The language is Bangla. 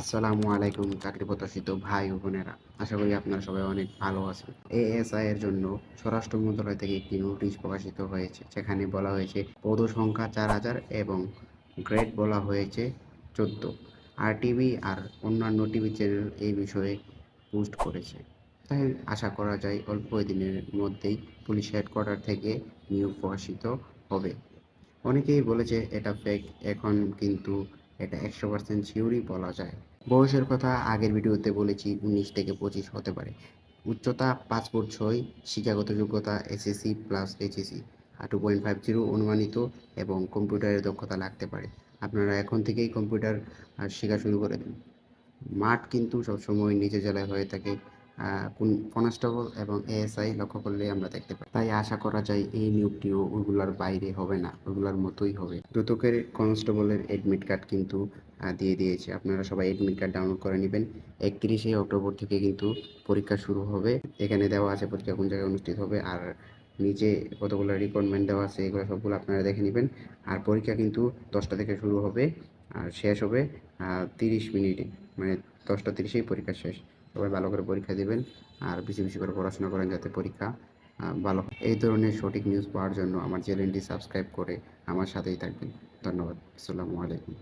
আসসালামু আলাইকুম চাকরি প্রত্যাশিত ভাই ও বোনেরা। আশা করি আপনারা সবাই অনেক ভালো আছেন। এএসআই এর জন্য স্বরাষ্ট্র মন্ত্রণালয় থেকে একটি নোটিশ প্রকাশিত হয়েছে সেখানে বলা হয়েছে পদ সংখ্যা চার হাজার এবং গ্রেড বলা হয়েছে চোদ্দ। আর টিভি আর অন্যান্য টিভি চ্যানেল এই বিষয়ে পোস্ট করেছে। তাই আশা করা যায় অল্প দিনের মধ্যেই পুলিশ হেডকোয়ার্টার থেকে নিয়োগ প্রকাশিত হবে। অনেকেই বলেছে এটা ফেক এখন কিন্তু এটা একশো পার্সেন্ট শিওরই বলা যায়। বয়সের কথা আগের ভিডিওতে বলেছি, উনিশ থেকে পঁচিশ হতে পারে। উচ্চতা পাঁচ ফুট ছয়, শিক্ষাগত যোগ্যতা এসএসসি প্লাস এইচএসসি আর টু পয়েন্ট ফাইভ জিরো অনুমানিত এবং কম্পিউটারের দক্ষতা লাগতে পারে। আপনারা এখন থেকেই কম্পিউটার শেখা শুরু করে দিন। মাঠ কিন্তু সবসময় নিচে জেলায় হয়ে থাকে। কোন কনস্টেবল এবং এএসআই লক্ষ্য করলে আমরা দেখতে পাই। তাই আশা করা যায় এই নিয়োগটিও ওইগুলার বাইরে হবে না ওইগুলার মতোই হবে। দ্রুতকের কনস্টেবলের এডমিট কার্ড কিন্তু দিয়ে দিয়েছে। আপনারা সবাই এডমিট কার্ড ডাউনলোড করে নেবেন। একত্রিশে অক্টোবর থেকে কিন্তু পরীক্ষা শুরু হবে। এখানে দেওয়া আছে পরীক্ষা কোন জায়গায় অনুষ্ঠিত হবে। আর নিচে কতগুলো রিকোয়ারমেন্ট দেওয়া আছে, এগুলো সবগুলো আপনারা দেখে নেবেন। আর পরীক্ষা কিন্তু দশটা থেকে শুরু হবে, আর শেষ হবে তিরিশ মিনিটে। মানে দশটা তিরিশেই পরীক্ষা শেষ। সবাই ভালো করে পরীক্ষা দেবেন আর বেশি বেশি করে পড়াশোনা করেন যাতে পরীক্ষা ভালো এই ধরনের সঠিক নিউজ পাওয়ার জন্য আমার চ্যানেলটি সাবস্ক্রাইব করে আমার সাথেই থাকবেন। ধন্যবাদ। আসসালামু আলাইকুম।